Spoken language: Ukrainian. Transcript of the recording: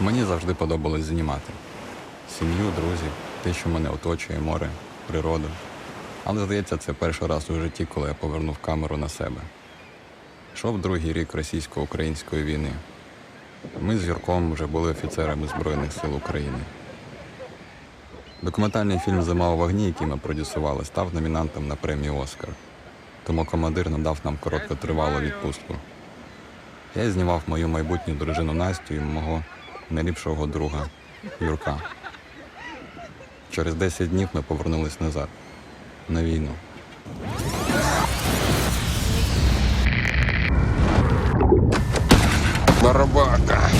Мені завжди подобалось знімати. Сім'ю, друзів, те, що мене оточує, море, природу. Але здається, це перший раз у житті, коли я повернув камеру на себе. Йшов другий рік російсько-української війни. Ми з Юрком вже були офіцерами Збройних сил України. Документальний фільм Зима у вогні, який ми продюсували, став номінантом на премію Оскар. Тому командир надав нам короткотривалу відпустку. Я знімав мою майбутню дружину Настю і мого найліпшого друга Юрка. Через 10 днів ми повернулись назад на війну. Барабака.